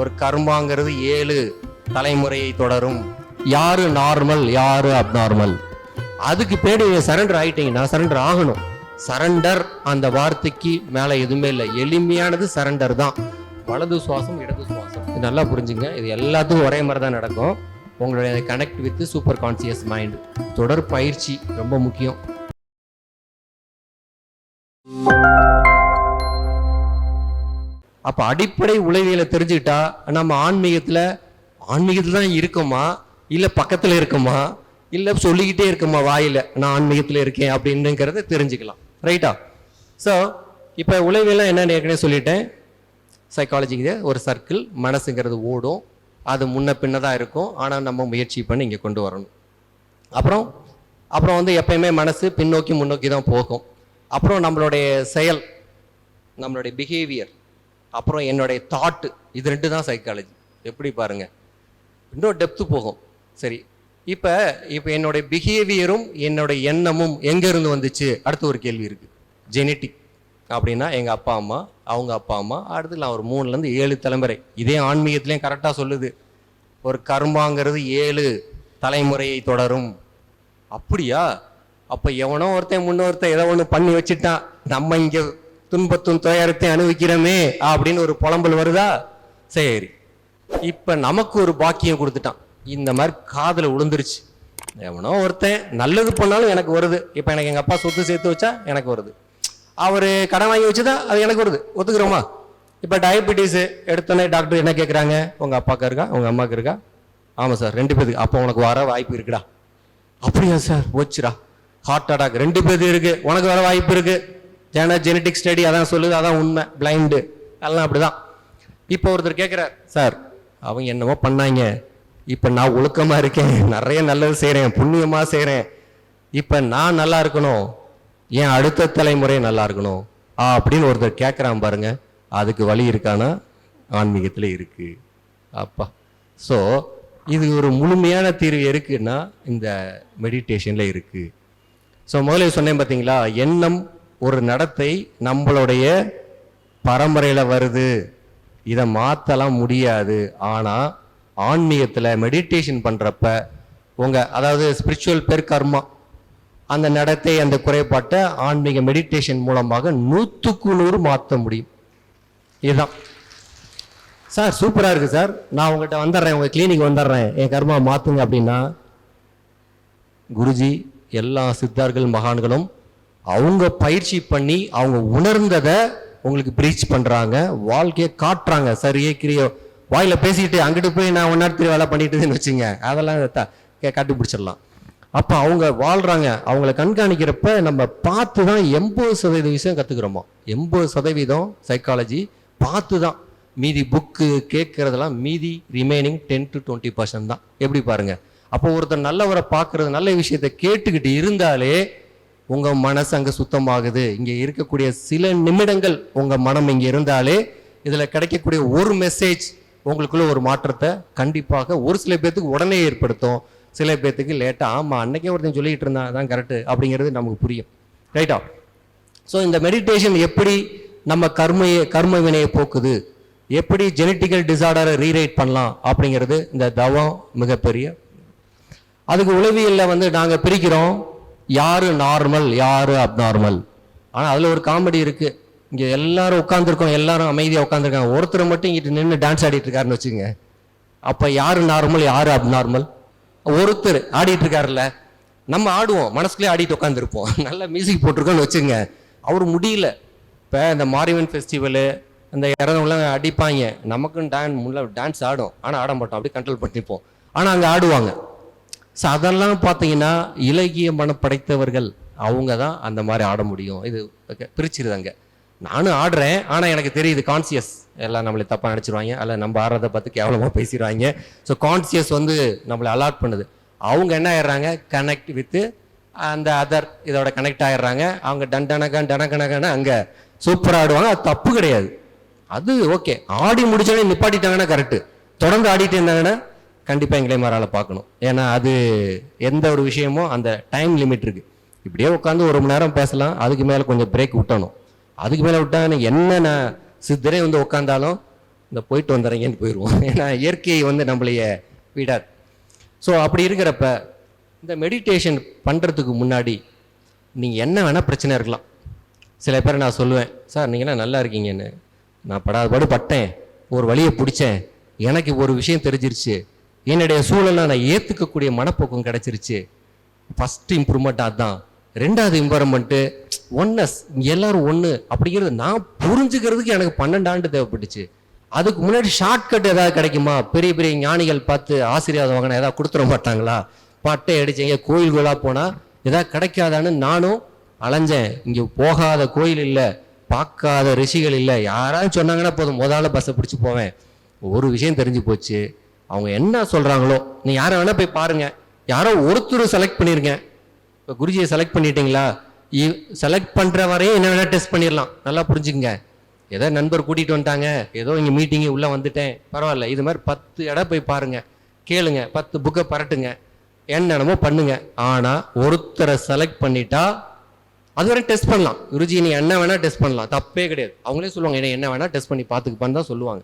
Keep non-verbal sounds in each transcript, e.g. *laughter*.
ஒரு கர்மாங்கிறது ஏழு தலைமுறையை தொடரும். யாரு நார்மல் யாரு அப்நார்மல் அதுக்கு பேடி நீங்க சரண்டர் ஆயிட்டீங்கன்னா சரண்டர் ஆகணும். சரண்டர் அந்த வார்த்தைக்கு மேல எதுவுமே இல்லை. எளிமையானது சரண்டர் தான். வலது சுவாசம் இடது சுவாசம். இது நல்லா புரிஞ்சுங்க. இது எல்லாத்துக்கும் ஒரே மாதிரி தான் நடக்கும். உங்களுடைய connect with super conscious mind தொடர் பயிற்சி ரொம்ப முக்கியம். அப்போ அடிப்படை உளவியலை தெரிஞ்சுக்கிட்டா நம்ம ஆன்மீகத்தில் ஆன்மீகத்தில் தான் இருக்கோமா? இல்லை பக்கத்தில் இருக்கோமா? இல்லை சொல்லிக்கிட்டே இருக்கோமா வாயில் நான் ஆன்மீகத்தில் இருக்கேன் அப்படின்னுங்கிறத தெரிஞ்சுக்கலாம். ரைட்டா ஸோ இப்போ உளவியெல்லாம் என்னென்னு ஏற்கனவே சொல்லிட்டேன். சைக்காலஜிக்கு ஒரு சர்க்கிள் மனசுங்கிறது ஓடும். அது முன்ன பின்ன தான் இருக்கும். ஆனால் நம்ம முயற்சி பண்ணி இங்கே கொண்டு வரணும். அப்புறம் அப்புறம் வந்து எப்பயுமே மனசு பின்னோக்கி முன்னோக்கி தான் போகும். அப்புறம் நம்மளுடைய செயல் நம்மளுடைய பிஹேவியர் அப்புறம் என்னுடைய தாட்டு இது ரெண்டு தான் சைக்காலஜி எப்படி பாருங்கள் இன்னும் டெப்த்து போகும். சரி. இப்போ இப்போ என்னுடைய பிஹேவியரும் என்னுடைய எண்ணமும் எங்கேருந்து வந்துச்சு? அடுத்து ஒரு கேள்வி இருக்குது ஜெனட்டிக் அப்படின்னா எங்கள் அப்பா அம்மா அவங்க அப்பா அம்மா அடுத்து நான் ஒரு மூணுலேருந்து ஏழு தலைமுறை. இதே ஆன்மீகத்துலேயும் கரெக்டாக சொல்லுது. ஒரு கர்மாங்கிறது ஏழு தலைமுறையை தொடரும். அப்படியா? அப்போ எவனோ ஒருத்தன் முன்னொருத்தன் ஏதோ ஒன்று பண்ணி வச்சுட்டான். நம்ம இங்கே துன்பத்தும் துயரத்தையும் அனுபவிக்கிறோமே அப்படின்னு ஒரு புலம்பல் வருதா? சரி. இப்போ நமக்கு ஒரு பாக்கியம் கொடுத்துட்டான். இந்த மாதிரி காதில் விழுந்துருச்சு எவனோ ஒருத்தன் நல்லது பண்ணாலும் எனக்கு வருது. இப்போ எனக்கு எங்கள் அப்பா சொத்து சேர்த்து வச்சா எனக்கு வருது. அவர் கடன் வாங்கி வச்சுதான் அது எனக்கு வருது. ஒத்துக்கிறோமா? இப்போ டயபெட்டிஸு எடுத்தோன்னே டாக்டர் என்ன கேட்குறாங்க உங்கள் அப்பாவுக்கு இருக்கா? உங்கள் அம்மாவுக்கு இருக்கா? ஆமாம் சார் ரெண்டு பேருக்கு அப்போ உனக்கு வர வாய்ப்பு இருக்குடா. அப்படியா சார்? போச்சுடா. ஹார்ட் அட்டாக் ரெண்டு பேருக்கு இருக்கு. உனக்கு வர வாய்ப்பு இருக்குது ஏன்னா ஜெனட்டிக் ஸ்டடி அதான் சொல்லுது அதான் உண்மை. பிளைண்டு அதெல்லாம் அப்படிதான். இப்போ ஒருத்தர் கேட்குறார் சார் அவங்க என்னமோ பண்ணாங்க. இப்போ நான் ஒழுக்கமாக இருக்கேன். நிறைய நல்லது செய்கிறேன் புண்ணியமாக செய்கிறேன் இப்போ நான் நல்லா இருக்கணும். ஏன் அடுத்த தலைமுறை நல்லா இருக்கணும். ஆ அப்படின்னு ஒருத்தர் கேட்குறான் பாருங்க. அதுக்கு வழி இருக்கானா? ஆன்மீகத்தில் இருக்கு. அப்பா. ஸோ இது ஒரு முழுமையான தீர்வு இருக்குன்னா இந்த மெடிடேஷனில் இருக்குது ஸோ முதல்ல சொன்னேன் பார்த்தீங்களா எண்ணம் ஒரு நடத்தை நம்மளுடைய பரம்பரையில் வருது. இதை மாற்றலாம் முடியாது. ஆனால் ஆன்மீகத்தில் மெடிடேஷன் பண்ணுறப்ப உங்கள் அதாவது ஸ்பிரிச்சுவல் பேர் கர்மா அந்த நடத்தை அந்த குறைபாட்டை ஆன்மீக மெடிடேஷன் மூலமாக நூற்றுக்கு நூறு மாற்ற முடியும். இதுதான். சார் சூப்பராக இருக்குது சார். நான் உங்கள்கிட்ட வந்துடுறேன். உங்கள் கிளினிக் வந்துடுறேன். என் கர்மா மாற்றுங்க அப்படின்னா குருஜி எல்லா சித்தார்கள் மகான்களும் அவங்க பயிற்சி பண்ணி அவங்க உணர்ந்ததை உங்களுக்கு ப்ரீச் பண்ணுறாங்க வாழ்க்கையை காட்டுறாங்க. சரியே கிரியோ. வாயில் பேசிக்கிட்டு அங்கிட்டு போய் நான் ஒன் நேரத்தில் வேலை பண்ணிட்டுன்னு வச்சுங்க அதெல்லாம் த- கண்டுபிடிச்சிடலாம். அப்போ அவங்க வாழ்கிறாங்க அவங்கள கண்காணிக்கிறப்ப நம்ம பார்த்து தான் எண்பது சதவீத விஷயம் கற்றுக்குறோமோ எண்பது சதவீதம் சைக்காலஜி பார்த்து தான் மீதி புக்கு கேட்குறதெல்லாம் மீதி remaining ten to twenty percent தான். எப்படி பாருங்கள் அப்போ ஒருத்தர் நல்லவரை பார்க்குறது நல்ல விஷயத்தை கேட்டுக்கிட்டு இருந்தாலே உங்கள் மனசு அங்கே சுத்தமாகுது. இங்கே இருக்கக்கூடிய சில நிமிடங்கள் உங்கள் மனம் இங்கே இருந்தாலே இதில் கிடைக்கக்கூடிய ஒரு மெசேஜ் உங்களுக்குள்ள ஒரு மாற்றத்தை கண்டிப்பாக ஒரு சில பேர்த்துக்கு உடனே ஏற்படுத்தும். சில பேர்த்துக்கு லேட்டாக ஆமாம் அன்னைக்கே ஒருத்தன் சொல்லிகிட்டு இருந்தான் அதான் கரெக்ட் அப்படிங்கிறது நமக்கு புரியும். ரைட்டா ஸோ இந்த மெடிடேஷன் எப்படி நம்ம கர்மையை கர்ம வினையை போக்குது? எப்படி ஜெனட்டிக்கல் டிசார்டரை ரீரைட் பண்ணலாம்? அப்படிங்கிறது இந்த தவம் மிகப்பெரிய. அதுக்கு உளவியலில் வந்து நாங்கள் பிரிக்கிறோம். யார் நார்மல் யார் அப்நார்மல் ஆனால் அதில் ஒரு காமெடி இருக்குது இங்கே எல்லாரும் உட்காந்துருக்கோம் எல்லாரும் அமைதியாக உட்காந்துருக்காங்க ஒருத்தர் மட்டும் இங்கிட்டு நின்று டான்ஸ் ஆடிட்டு இருக்காருன்னு வச்சுங்க அப்போ யார் நார்மல் யார் அப்நார்மல் ஒருத்தர் ஆடிட்டு இருக்காருல்ல. நம்ம ஆடுவோம் மனசுக்குள்ளே ஆடிட்டு உட்காந்துருப்போம் *laughs* நல்ல மியூசிக் போட்டிருக்கோன்னு வச்சுங்க அவர் முடியல. இப்போ இந்த மாரியம்மன் ஃபெஸ்டிவலு அந்த இறந்தவங்களாம் அடிப்பாங்க. நமக்கும் டான் முள்ள டான்ஸ் ஆடும். ஆனால் ஆட மாட்டோம். அப்படியே கண்ட்ரோல் பண்ணிப்போம். ஆனால் அங்கே ஆடுவாங்க. ஸோ அதெல்லாம் பார்த்தீங்கன்னா இலகிய மனம் படைத்தவர்கள் அவங்க தான் அந்த மாதிரி ஆட முடியும். இது பிரிச்சிருதாங்க. நானும் ஆடுறேன் ஆனால் எனக்கு தெரியுது கான்சியஸ் எல்லாம் நம்மளை தப்பாக நினச்சிருவாங்க. அல்ல நம்ம ஆடுறதை பார்த்து கேவலமாக பேசிடுவாங்க. ஸோ கான்சியஸ் வந்து நம்மளை அலாட் பண்ணுது. அவங்க என்ன ஆயிடுறாங்க? கனெக்ட் வித்து அந்த அதர் இதோட கனெக்ட் ஆயிடுறாங்க. அவங்க டன் டனகன் டனகனகன்னு அங்கே சூப்பராக ஆடுவாங்க. அது தப்பு கிடையாது. அது ஓகே ஆடி முடிச்சோடனே நிப்பாட்டிட்டாங்கன்னா கரெக்டு தொடர்ந்து ஆடிட்டு இருந்தாங்கன்னா கண்டிப்பாக எங்களை மாறால பார்க்கணும். ஏன்னா அது எந்த ஒரு விஷயமும் அந்த டைம் லிமிட் இருக்குது இப்படியே உட்காந்து ஒரு மணி நேரம் பேசலாம் அதுக்கு மேலே கொஞ்சம் பிரேக் விட்டணும். அதுக்கு மேலே விட்டா என்ன நான் சித்தரே வந்து உட்காந்தாலும் இந்த போயிட்டு வந்துடுறீங்கன்னு போயிடுவோம் *laughs* ஏன்னா இயற்கை வந்து நம்மளைய விடாது. ஸோ அப்படி இருக்கிறப்ப இந்த மெடிடேஷன் பண்ணுறதுக்கு முன்னாடி நீங்கள் என்ன வேணால் பிரச்சனை இருக்கலாம். சில பேர் நான் சொல்லுவேன் சார் நீங்களாம் நல்லா இருக்கீங்கன்னு. நான் படாத பாடு பட்டேன். ஒரு வழியை பிடிச்சேன். எனக்கு ஒரு விஷயம் தெரிஞ்சிருச்சு. என்னுடைய சூழலை நான் ஏற்றுக்கக்கூடிய மனப்போக்கம் கிடச்சிருச்சு. ஃபஸ்ட் இம்ப்ரூவ்மெண்ட் அதுதான் ரெண்டாவது இம்ப்ரூவ்மெண்ட்டு ஒன்னஸ் எல்லாரும் ஒன்று அப்படிங்கிறது நான் புரிஞ்சுக்கிறதுக்கு எனக்கு பன்னெண்டு ஆண்டு தேவைப்பட்டுச்சு. அதுக்கு முன்னாடி ஷார்ட்கட் ஏதாவது கிடைக்குமா? பெரிய பெரிய ஞானிகள் பார்த்து ஆசீர்வாதம் வாங்கினா ஏதாவது கொடுத்துட மாட்டாங்களா? பட்டை அடிச்சீங்க கோயில் கோயிலாக போனால் ஏதாவது கிடைக்காதான்னு நானும் அலைஞ்சேன். இங்கே போகாத கோயில் இல்லை பார்க்காத ரிஷிகள் இல்லை. யாராவது சொன்னாங்கன்னா போதும் முதல்ல பஸ்ஸை பிடிச்சி போவேன். ஒரு விஷயம் தெரிஞ்சு போச்சு. அவங்க என்ன சொல்கிறாங்களோ நீ யாரை வேணால் போய் பாருங்கள் யாரோ ஒருத்தர் செலக்ட் பண்ணிருங்க இப்போ குருஜியை செலக்ட் பண்ணிட்டீங்களா? செலக்ட் பண்ணுற வரையும் என்ன வேணால் டெஸ்ட் பண்ணிடலாம். நல்லா புரிஞ்சுக்கங்க. ஏதோ நண்பர் கூட்டிகிட்டு வந்துட்டாங்க. ஏதோ இங்கே மீட்டிங்கு உள்ளே வந்துட்டேன். பரவாயில்ல. இது மாதிரி பத்து இடம் போய் பாருங்கள் கேளுங்க. பத்து புக்கை பரட்டுங்க. என்னென்னமோ பண்ணுங்க. ஆனால் ஒருத்தரை செலக்ட் பண்ணிட்டா அது வரை டெஸ்ட் பண்ணலாம். குருஜி நீ என்ன வேணால் டெஸ்ட் பண்ணலாம். தப்பே கிடையாது. அவங்களே சொல்லுவாங்க என்ன என்ன வேணால் டெஸ்ட் பண்ணி பார்த்துக்குப்பான்னு தான் சொல்லுவாங்க.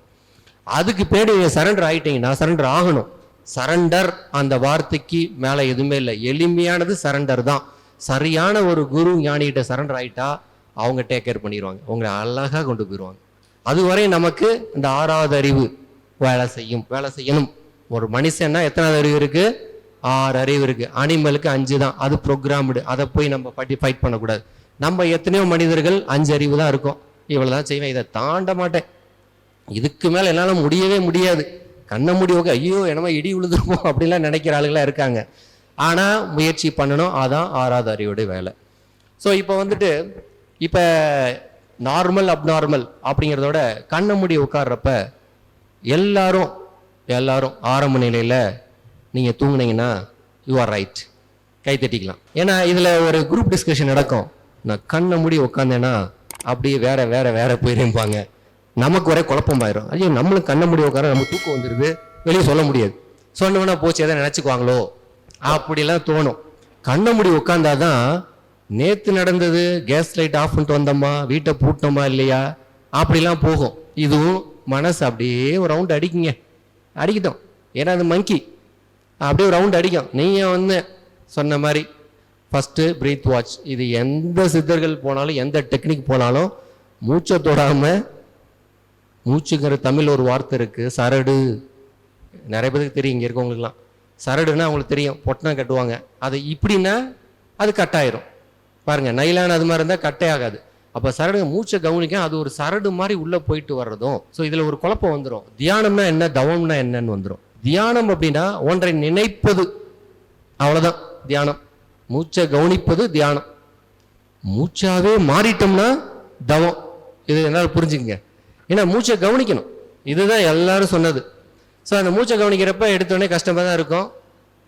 அதுக்கு பேர் நீங்கள் சரண்டர் ஆகிட்டீங்கன்னா சரண்டர் ஆகணும். சரண்டர் அந்த வார்த்தைக்கு மேலே எதுவுமே இல்லை. எளிமையானது சரண்டர் தான். சரியான ஒரு குரு ஞானிகிட்ட சரண்டர் ஆயிட்டா அவங்க டேக் கேர் பண்ணிடுவாங்க. உங்களை அழகாக கொண்டு போயிடுவாங்க. அதுவரை நமக்கு இந்த ஆறாவது அறிவு வேலை செய்யும். வேலை செய்யணும். ஒரு மனுஷன்னா எத்தனாவது அறிவு இருக்கு? ஆறு அறிவு இருக்கு. அனிமலுக்கு அஞ்சு தான். அது ப்ரோக்ராம்டு அதை போய் நம்ம பட்டி ஃபைட் பண்ணக்கூடாது. நம்ம எத்தனையோ மனிதர்கள் அஞ்சு அறிவு தான் இருக்கும். இவ்வளோ தான் செய்வேன். இதை தாண்ட மாட்டேன். இதுக்கு மேலே என்னால் முடியவே முடியாது. கண்ணை முடி ஓகே ஐயோ என்னமோ இடி விழுந்துருமோ அப்படின்லாம் நினைக்கிற ஆளுகளாக இருக்காங்க. ஆனால் முயற்சி பண்ணணும். அதான் ஆறாவது அறிவுடைய வேலை. ஸோ இப்போ வந்துட்டு இப்போ நார்மல் அப்நார்மல் அப்படிங்கிறதோட கண்ணை முடி உட்கார்றப்ப எல்லாரும் எல்லாரும் ஆரம்ப நிலையில் நீங்கள் தூங்குனீங்கன்னா யூ ஆர் ரைட் கை தட்டிக்கலாம். ஏன்னா இதில் ஒரு குரூப் டிஸ்கஷன் நடக்கும். நான் கண்ணை மூடி உட்காந்தேன்னா அப்படியே வேற வேற வேற போயிருப்பாங்க நமக்கு ஒரே குழப்பமாயிரும் ஐயோ நம்மளும் கண்ணை முடிய உட்கார நம்ம தூக்கம் வந்துடுது வெளியே சொல்ல முடியாது. சொன்னோன்னா போச்சு எதை நினச்சிக்குவாங்களோ? அப்படிலாம் தோணும். கண்ணை முடி உட்காந்தாதான் நேற்று நடந்தது கேஸ் லைட் ஆஃப் பண்ணிட்டு வந்தோமா வீட்டை பூட்டினோமா இல்லையா? அப்படிலாம் போகும். இதுவும் மனசு அப்படியே ஒரு ரவுண்ட் அடிக்குங்க. அடிக்கட்டும். ஏன்னா அது மங்கி அப்படியே ஒரு ரவுண்ட் அடிக்கும். நீங்கள் வந்து சொன்ன மாதிரி ஃபஸ்ட்டு பிரீத் வாட்ச் இது எந்த சித்தர்கள் போனாலும் எந்த டெக்னிக் போனாலும் மூச்சை தொடாமல் மூச்சுங்கிற தமிழ் ஒரு வார்த்தை இருக்குது சரடு. நிறைய பேருக்கு தெரியும் இங்கே இருக்கவங்களுக்குலாம் சரடுன்னா அவங்களுக்கு தெரியும் பொட்டனை கட்டுவாங்க. அது இப்படின்னா அது கட்டாயிரும். பாருங்கள் நைலான் அது மாதிரி இருந்தால் கட்டே ஆகாது. அப்போ சரடு மூச்சை கவனிக்க அது ஒரு சரடு மாதிரி உள்ளே போயிட்டு வர்றதும் ஸோ இதில் ஒரு குழப்பம் வந்துடும் தியானம்னா என்ன தவம்னா என்னன்னு வந்துடும் தியானம் அப்படின்னா ஒன்றை நினைப்பது. அவ்வளோதான் தியானம். மூச்சை கவனிப்பது தியானம். மூச்சாவே மாறிட்டோம்னா தவம். இது என்னால் புரிஞ்சுக்கங்க. ஏன்னா மூச்சை கவனிக்கணும். இதுதான் எல்லாரும் சொன்னது. ஸோ அந்த மூச்சை கவனிக்கிறப்ப எடுத்தோடனே கஷ்டமாக தான் இருக்கும்.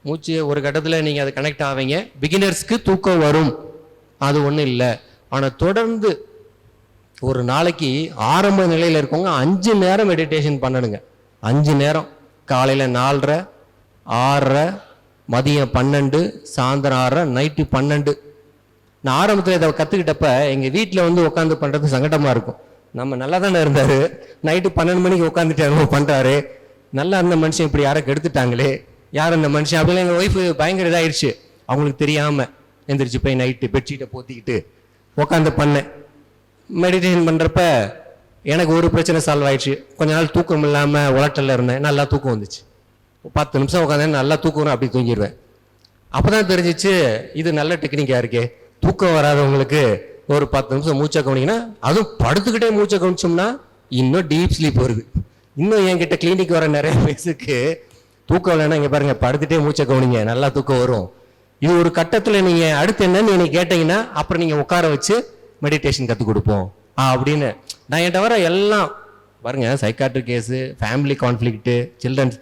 மூச்சு ஒரு கட்டத்தில் நீங்கள் அது கனெக்ட் ஆவீங்க. பிகினர்ஸ்க்கு தூக்கம் வரும். அது ஒன்றும் இல்லை. ஆனால் தொடர்ந்து ஒரு நாளைக்கு ஆரம்ப நிலையில் இருக்கவங்க அஞ்சு நேரம் மெடிடேஷன் பண்ணணுங்க. அஞ்சு நேரம். காலையில் நாலரை ஆறரை மதியம் பன்னெண்டு சாயந்தரம் ஆறரை நைட்டு பன்னெண்டு. நான் ஆரம்பத்தில் இதை கற்றுக்கிட்டப்ப எங்கள் வீட்டில் வந்து உட்காந்து பண்ணுறது சங்கடமாக இருக்கும். நம்ம நல்லா தானே இருந்தார்? நைட்டு பன்னெண்டு மணிக்கு உட்காந்துட்டு என்னமோ பண்ணுறாரு நல்லா இருந்த மனுஷன் இப்படி யாரை கெடுத்துட்டாங்களே. யார் இந்த மனுஷன்? அப்படிலாம் எங்கள் ஒய்ஃபு பயங்கர இதாகிடுச்சு அவங்களுக்கு தெரியாமல் எந்திரிச்சு போய் நைட்டு பெட்ஷீட்டை போத்திக்கிட்டு உட்காந்து பண்ணேன். மெடிடேஷன் பண்ணுறப்ப எனக்கு ஒரு பிரச்சனை சால்வ் ஆயிடுச்சு. கொஞ்ச நாள் தூக்கம் இல்லாமல் உலட்டலில் இருந்தேன். நல்லா தூக்கம் வந்துச்சு. பத்து நிமிஷம் உட்காந்தேன். நல்லா தூக்கம் அப்படி தூங்கிடுவேன். அப்பதான் தெரிஞ்சிச்சு இது நல்ல டெக்னிக்காக இருக்கே. தூக்கம் வராதவங்களுக்கு ஒரு பத்து நிமிஷம் மூச்சை கவனிங்கன்னா அதுவும் படுத்துக்கிட்டே மூச்சை கவனிச்சோம்னா இன்னும் டீப் ஸ்லீப் வருது. இன்னும் என்கிட்ட கிளினிக் வர நிறைய பேசுக்கு தூக்கம் இல்லைன்னா இங்கே பாருங்கள் படுத்துட்டே மூச்சை கவனிங்க நல்லா தூக்கம் வரும். இது ஒரு கட்டத்தில் நீங்கள் அடுத்து என்னன்னு என்னை கேட்டீங்கன்னா அப்புறம் நீங்கள் உட்கார வச்சு மெடிடேஷன் கற்றுக் கொடுப்போம். ஆ அப்படின்னு. நான் என் தவிர எல்லாம் பாருங்க psychiatry case family conflict childrens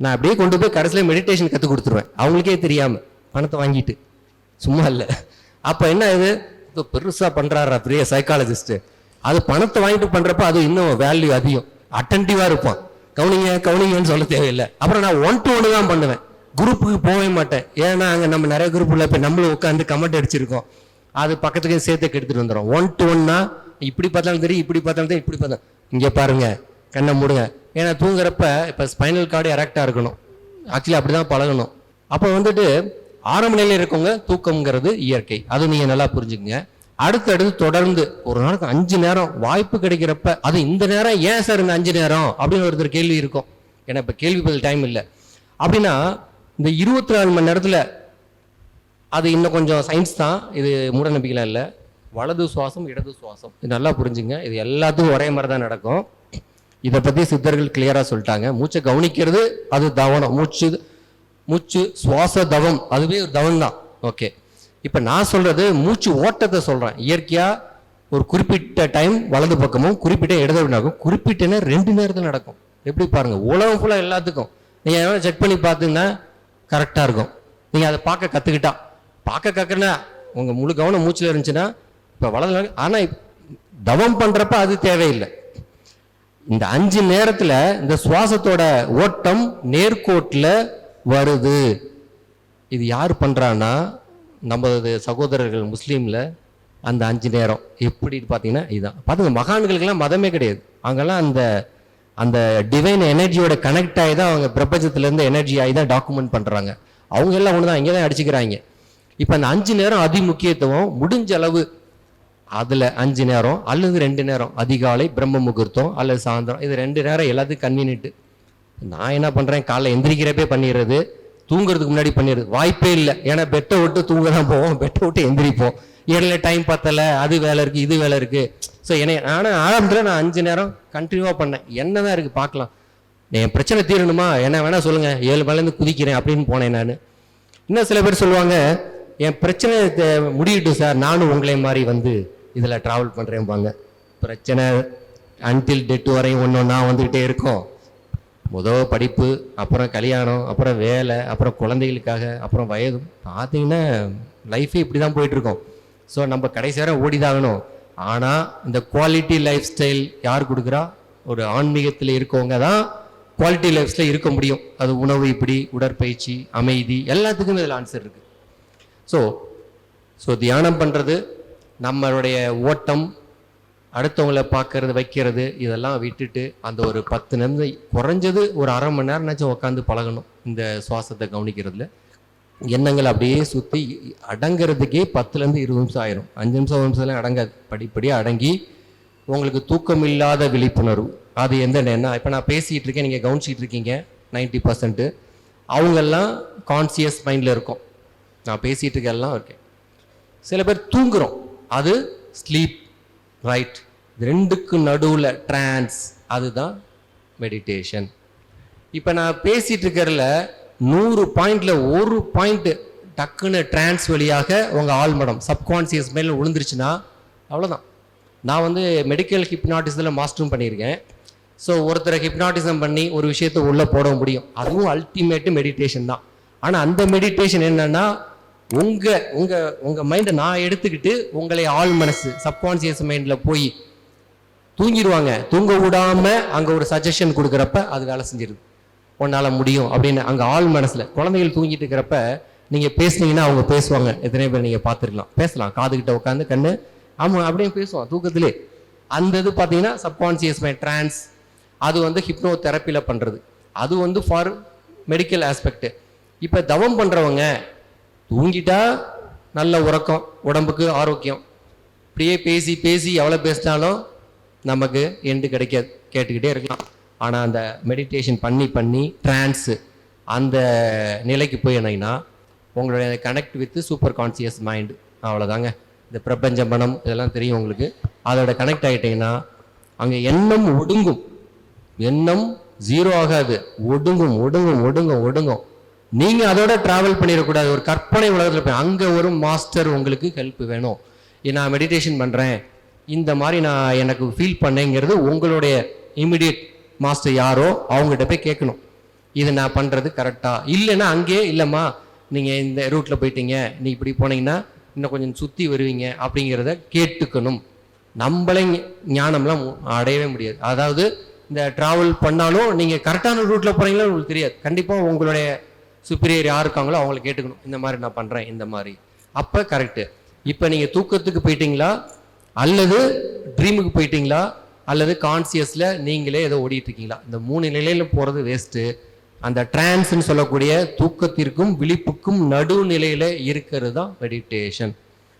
நான் அப்படியே கொண்டு போய் கடைசியில் மெடிடேஷன் கற்றுக் கொடுத்துருவேன். அவங்களுக்கே தெரியாமல் பணத்தை வாங்கிட்டு. சும்மா இல்லை. அப்போ என்ன இது? ஏதோ பெருசாக பண்ணுறாரா பெரிய சைக்காலஜிஸ்ட்டு அது பணத்தை வாங்கிட்டு பண்ணுறப்ப அது இன்னும் வேல்யூ அதிகம். அட்டன்டிவாக இருப்பான். கவுனிங்க கவுனிங்கன்னு சொல்ல தேவையில்லை. அப்புறம் நான் ஒன் டு ஒன்று தான் பண்ணுவேன். குரூப்புக்கு போகவே மாட்டேன். ஏன்னா அங்கே நம்ம நிறைய குரூப்பில் இப்போ நம்மளும் உட்காந்து கமெண்ட் அடிச்சிருக்கோம். அது பக்கத்துக்கே சேர்த்து எடுத்துகிட்டு வந்துடும் ஒன் டு ஒன்னா இப்படி பார்த்தாலும் தெரியும் இப்படி பார்த்தாலும் தெரியும் இப்படி பார்த்தா இங்கே பாருங்க கண்ணை மூடுங்க. ஏன்னா தூங்குறப்ப இப்போ ஸ்பைனல் கார்டு எரக்டாக இருக்கணும். ஆக்சுவலி அப்படி தான் பழகணும். அப்போ வந்துட்டு ஆரம்ப நிலையில் இருக்கவங்க தூக்கம்ங்கிறது இயற்கை. அது நீங்கள் நல்லா புரிஞ்சுக்கங்க. அடுத்தடுத்து தொடர்ந்து ஒரு நாளைக்கு அஞ்சு நேரம் வாய்ப்பு கிடைக்கிறப்ப அது இந்த நேரம் ஏன் சார் இந்த அஞ்சு நேரம்? அப்படின்னு ஒருத்தர் கேள்வி இருக்கும். ஏன்னா இப்போ கேள்வி பதில் டைம் இல்லை. அப்படின்னா இந்த இருபத்தி நாலு மணி நேரத்தில் அது இன்னும் கொஞ்சம் சயின்ஸ் தான். இது மூடநம்பிக்கைலாம் இல்லை. வலது சுவாசம் இடது சுவாசம். இது நல்லா புரிஞ்சுங்க. இது எல்லாத்துக்கும் ஒரே மாதிரி தான் நடக்கும். இதை பற்றி சித்தர்கள் கிளியராக சொல்லிட்டாங்க. மூச்சை கவனிக்கிறது அது தவனம் மூச்சு மூச்சு சுவாச தவம் அதுவே ஒரு தவம் தான் ஓகே இப்போ நான் சொல்கிறது மூச்சு ஓட்டத்தை சொல்கிறேன் இயற்கையாக ஒரு குறிப்பிட்ட டைம் வலது பக்கமும் குறிப்பிட்ட இடது பக்கம் நடக்கும் ரெண்டு நேரத்தில் நடக்கும். எப்படி பாருங்கள் உலகம் ஃபுல்லாக எல்லாத்துக்கும். நீங்கள் செக் பண்ணி பார்த்தீங்கன்னா கரெக்டாக இருக்கும். நீங்கள் அதை பார்க்க கற்றுக்கிட்டா பார்க்க கற்கனா உங்கள் முழு கவனம் மூச்சில் இருந்துச்சுன்னா இப்போ வலது ஆனால் தவம் பண்ணுறப்ப அது தேவையில்லை. இந்த அஞ்சு நேரத்தில் இந்த சுவாசத்தோட ஓட்டம் நேர்கோட்டில் வருது. இது யார் பண்ணுறான்னா நமது சகோதரர்கள் முஸ்லீமில் அந்த அஞ்சு நேரம். எப்படி பார்த்தீங்கன்னா இதுதான். பார்த்துங்க மகான்களுக்கெல்லாம் மதமே கிடையாது. அங்கெல்லாம் அந்த அந்த டிவைன் எனர்ஜியோட கனெக்ட் ஆகி தான் அவங்க பிரபஞ்சத்துலேருந்து எனர்ஜி ஆகி தான் டாக்குமெண்ட் பண்ணுறாங்க அவங்க எல்லாம் ஒன்று தான் இங்கே தான் அடிச்சுக்கிறாங்க. இப்போ அந்த அஞ்சு நேரம் அதி முக்கியத்துவம் முடிஞ்ச அளவு அதில் அஞ்சு நேரம் அல்லது ரெண்டு நேரம். அதிகாலை பிரம்ம முகூர்த்தம் அல்லது சாயந்தரம். இது ரெண்டு நேரம் எல்லாத்துக்கும் கன்வீனியன்ட்டு நான் என்ன பண்ணுறேன் காலைல எந்திரிக்கிறப்பே பண்ணிடுறது. தூங்குறதுக்கு முன்னாடி பண்ணிடுறது. வாய்ப்பே இல்லை. ஏன்னா பெட்டை விட்டு தூங்க தான் போவோம். பெட்டை விட்டு எந்திரிப்போம். இடையில டைம் பத்தலை. அது வேலை இருக்குது இது வேலை இருக்குது ஸோ என்னை நானும் ஆரம்பத்தில் நான் அஞ்சு நேரம் கண்டினியூவாக பண்ணேன். என்ன தான் இருக்குது பார்க்கலாம். என் பிரச்சனை தீரணுமா? என்ன வேணால் சொல்லுங்கள் ஏழு மேலேருந்து குதிக்கிறேன் அப்படின்னு போனேன் நான். இன்னும் சில பேர் சொல்லுவாங்க என் பிரச்சனை முடியட்டும் சார். நானும் உங்களே மாதிரி வந்து இதில் ட்ராவல் பண்ணுறேன்பாங்க பிரச்சனை அன்டில் டெட் வரையும் ஒன்று ஒன்றா வந்துக்கிட்டே இருக்கும். முதல் படிப்பு அப்புறம் கல்யாணம் அப்புறம் வேலை அப்புறம் குழந்தைகளுக்காக அப்புறம் வயது. பார்த்தீங்கன்னா லைஃபே இப்படி தான் போயிட்டுருக்கோம். ஸோ நம்ம கடைசி நேரம் ஓடிதாகணும். ஆனால் இந்த குவாலிட்டி லைஃப் ஸ்டைல் யார் கொடுக்குறா? ஒரு ஆன்மீகத்தில் இருக்கவங்க தான் குவாலிட்டி லைஃப் ஸ்டைல் இருக்க முடியும். அது உணவு இப்படி உடற்பயிற்சி அமைதி எல்லாத்துக்கும் இதில் ஆன்சர் இருக்குது ஸோ ஸோ தியானம் பண்ணுறது நம்மளுடைய ஓட்டம் அடுத்தவங்கள பார்க்கறது வைக்கிறது இதெல்லாம் விட்டுட்டு அந்த ஒரு பத்து நிமிடம் குறைஞ்சது ஒரு அரை மணி நேரம்னாச்சும் உட்காந்து பழகணும் இந்த சுவாசத்தை கவனிக்கிறதுல. எண்ணங்கள் அப்படியே சுற்றி அடங்கிறதுக்கே பத்துலேருந்து இருபது நிமிஷம் ஆயிரும். அஞ்சு நிமிஷம் ஒரு நிமிஷம்லாம் அடங்காது. படிப்படியாக அடங்கி உங்களுக்கு தூக்கம் இல்லாத விழிப்புணர்வு. அது எந்த நேரம் இப்போ நான் பேசிகிட்டு இருக்கேன் நீங்கள் கவனிச்சிட்டு இருக்கீங்க நைன்டி பர்சன்ட்டு அவங்கெல்லாம் கான்சியஸ் மைண்டில் இருக்கும். நான் பேசிகிட்டு இருக்க எல்லாம் இருக்கேன். சில பேர் தூங்குறோம். அது ஸ்லீப் ரைட் ரெண்டுக்கு நடுவில் ட்ரான்ஸ் அதுதான் மெடிடேஷன் இப்போ நான் பேசிகிட்டு இருக்கிறல நூறு பாயிண்டில் ஒரு பாயிண்ட்டு டக்குன்னு ட்ரான்ஸ் வழியாக உங்கள் ஆழ்மடம் சப்கான்சியஸ் மேல விழுந்துருச்சுன்னா அவ்வளோதான் நான் வந்து மெடிக்கல் ஹிப்னாட்டிஸில் மாஸ்டரும் பண்ணியிருக்கேன். ஸோ ஒருத்தரை ஹிப்னாட்டிசம் பண்ணி ஒரு விஷயத்தை உள்ளே போட முடியும். அதுவும் அல்டிமேட்டு மெடிடேஷன் தான். ஆனால் அந்த மெடிடேஷன் என்னென்னா உங்க உங்க உங்க மைண்டை நான் எடுத்துக்கிட்டு உங்களை ஆள் மனசு சப்கான்சியஸ் மைண்டில் போய் தூங்கிடுவாங்க. தூங்க விடாம அங்க ஒரு சஜஷன் கொடுக்குறப்ப அது வேலை செஞ்சிருது. உன்னால முடியும் அப்படின்னு அங்க ஆள் மனசுல குழந்தைகள் தூங்கிட்டு இருக்கிறப்ப நீங்க பேசுனீங்கன்னா அவங்க பேசுவாங்க. எத்தனை பேர் நீங்க பார்த்துருக்கலாம். பேசலாம். காதுகிட்ட உட்காந்து கண்ணு ஆமா அப்படியே பேசுவான் தூக்கத்திலே. அந்த இது பார்த்தீங்கன்னா சப்கான்சியஸ் மைண்ட் ட்ரான்ஸ் அது வந்து ஹிப்னோ தெரப்பியில் பண்ணுறது அது வந்து ஃபார் மெடிக்கல் ஆஸ்பெக்ட் இப்போ தவம் பண்ணுறவங்க தூங்கிட்டா நல்ல உறக்கம் உடம்புக்கு ஆரோக்கியம். இப்படியே பேசி பேசி எவ்வளோ பேசினாலும் நமக்கு எண்டு கிடைக்காது. கேட்டுக்கிட்டே இருக்கலாம். ஆனால் அந்த மெடிடேஷன் பண்ணி பண்ணி ட்ரான்ஸு அந்த நிலைக்கு போயினீங்கன்னா உங்களுடைய connect with super conscious mind அவ்வளோதாங்க இந்த பிரபஞ்ச மனம் இதெல்லாம் தெரியும் உங்களுக்கு. அதோட கனெக்ட் ஆகிட்டீங்கன்னா அங்கே எண்ணம் ஒடுங்கும். எண்ணம் ஜீரோ ஆகாது. ஒடுங்கும் ஒடுங்கும் ஒடுங்கும் ஒடுங்கும். நீங்க அதோட டிராவல் பண்ணிடக்கூடாது. ஒரு கற்பனை உலகத்தில் போய் அங்க ஒரு மாஸ்டர் உங்களுக்கு ஹெல்ப் வேணும். நான் மெடிடேஷன் பண்றேன். இந்த மாதிரி நான் எனக்கு ஃபீல் பண்ணேங்கிறது உங்களுடைய இமிடியட் மாஸ்டர் யாரோ அவங்ககிட்ட போய் கேட்கணும். இது நான் பண்றது கரெக்டா இல்லைன்னா அங்கேயே இல்லைம்மா நீங்க இந்த ரூட்ல போயிட்டீங்க. நீ இப்படி போனீங்கன்னா இன்னும் கொஞ்சம் சுத்தி வருவீங்க அப்படிங்கிறத கேட்டுக்கணும். நம்மளே ஞானம்லாம் அடையவே முடியாது. அதாவது இந்த டிராவல் பண்ணாலும் நீங்கள் கரெக்டான ரூட்டில் போகிறீங்களோ உங்களுக்கு தெரியாது. கண்டிப்பாக உங்களுடைய சுப்பீரியர் யார் இருக்காங்களோ அவங்கள கேட்டுக்கணும். இந்த மாதிரி நான் பண்ணுறேன் இந்த மாதிரி. அப்போ கரெக்டு இப்போ நீங்கள் தூக்கத்துக்கு போயிட்டீங்களா? அல்லது ட்ரீமுக்கு போயிட்டீங்களா? அல்லது கான்சியஸில் நீங்களே ஏதோ ஓடிட்டுருக்கீங்களா? இந்த மூணு நிலையில் போகிறது வேஸ்ட்டு அந்த டிரான்ஸ்ன்னு சொல்லக்கூடிய தூக்கத்திற்கும் விழிப்புக்கும் நடுநிலையில் இருக்கிறது தான் மெடிடேஷன்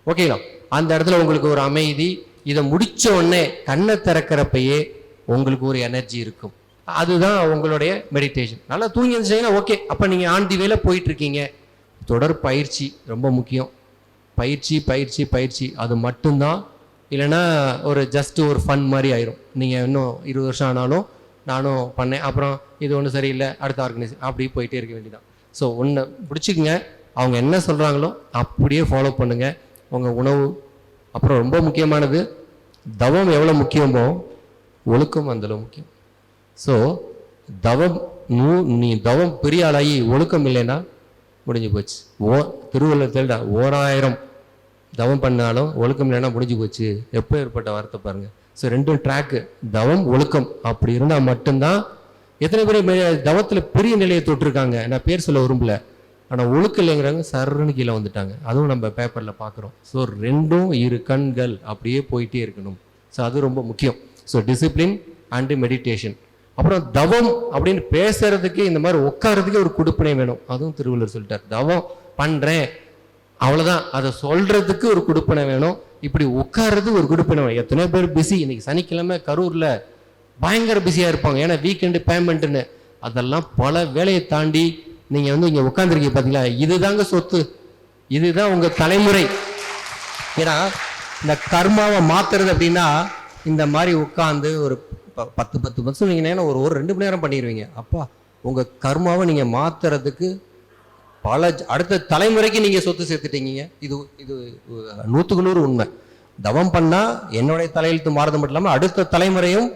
ஓகேங்களா அந்த இடத்துல உங்களுக்கு ஒரு அமைதி. இதை முடித்த உடனே கண்ணை திறக்கிறப்பயே உங்களுக்கு ஒரு எனர்ஜி இருக்கும். அதுதான் உங்களுடைய மெடிடேஷன் நல்லா தூங்கி இருந்துச்சிங்கன்னா ஓகே அப்போ நீங்கள் ஆன் தி வேல தொடர் பயிற்சி ரொம்ப முக்கியம். பயிற்சி பயிற்சி பயிற்சி. அது மட்டும்தான். இல்லைன்னா ஒரு ஜஸ்ட் ஒரு ஃபன் மாதிரி ஆயிரும். நீங்கள் இன்னும் இருபது வருஷம் ஆனாலும் நானும் பண்ணேன். அப்புறம் இது ஒன்றும் சரியில்லை. அடுத்த ஆர்கனைசேஷன் அப்படி போயிட்டே இருக்க வேண்டியதான் ஸோ ஒன்று பிடிச்சிக்கங்க. அவங்க என்ன சொல்கிறாங்களோ அப்படியே ஃபாலோ பண்ணுங்கள் உங்கள் உணவு. அப்புறம் ரொம்ப முக்கியமானது தவம் எவ்வளோ முக்கியமோ ஒழுக்கம் அந்தளவு முக்கியம். ஸோ தவம் நூ நீ தவம் பெரிய ஆளாகி ஒழுக்கம் இல்லைன்னா முடிஞ்சு போச்சு. ஓ திருவள்ளுவர் ஓராயிரம் தவம் பண்ணாலும் ஒழுக்கம் இல்லைன்னா முடிஞ்சு போச்சு. எப்போ ஏற்பட்ட வார்த்தை பாருங்க. ஸோ ரெண்டும் ட்ராக்கு தவம் ஒழுக்கம் அப்படி இருந்தால் மட்டும்தான் எத்தனை பேர் தவத்தில் பெரிய நிலையை தொட்டிருக்காங்க. நான் பேர் சொல்ல விரும்பல. ஆனால் ஒழுக்கம் இல்லைங்கிறவங்க சர்ன்னு கீழே வந்துட்டாங்க. அதுவும் நம்ம பேப்பரில் பார்க்குறோம். ஸோ ரெண்டும் இரு கண்கள் அப்படியே போயிட்டே இருக்கணும். ஸோ அது ரொம்ப முக்கியம். ஸோ டிசிப்ளின் அண்டு மெடிடேஷன் அப்புறம் தவம் அப்படின்னு பேசுறதுக்கு இந்த மாதிரி உட்காரதுக்கே ஒரு குடுப்பினை வேணும். அதுவும் திருவள்ளுவர் சொல்லிட்டார். தவம் பண்றேன். அவ்வளவுதான். அதை சொல்றதுக்கு ஒரு குடுப்பினை வேணும். இப்படி உட்கார்றதுக்கு ஒரு குடுப்பினை வேணும். எத்தனையோ பேர் பிஸி இன்னைக்கு சனிக்கிழமை கரூர்ல பயங்கர பிஸியா இருப்பாங்க. ஏன்னா வீக்கெண்டு பேமெண்ட்டுன்னு அதெல்லாம் பல வேலையை தாண்டி நீங்க வந்து இங்க உட்காந்துருக்கீங்க பாத்தீங்களா? இதுதாங்க சொத்து. இதுதான் உங்க தலைமுறை. ஏன்னா இந்த கர்மாவை மாத்துறது அப்படின்னா இந்த மாதிரி உட்காந்து ஒரு பத்து பத்து பத்து நீங்கள் நேரம் ஒரு ஒரு ரெண்டு மணி நேரம் பண்ணிடுவீங்க அப்பா உங்கள் கர்மாவை நீங்கள் மாத்துறதுக்கு பல அடுத்த தலைமுறைக்கு நீங்கள் சொத்து சேர்த்துட்டீங்க இது இது நூற்றுக்கு நூறு உண்மை. தவம் பண்ணால் என்னுடைய தலையெழுத்து மாறது மட்டும் இல்லாமல் அடுத்த தலைமுறையும்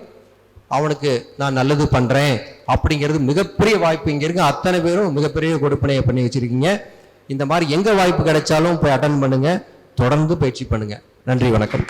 அவனுக்கு நான் நல்லது பண்ணுறேன் அப்படிங்கிறது மிகப்பெரிய வாய்ப்பு இங்கே இருக்கு. அத்தனை பேரும் மிகப்பெரிய கொடுப்பனையை பண்ணி வச்சிருக்கீங்க. இந்த மாதிரி எங்கே வாய்ப்பு கிடைச்சாலும் போய் அட்டன் பண்ணுங்கள் தொடர்ந்து பயிற்சி பண்ணுங்கள் நன்றி வணக்கம்.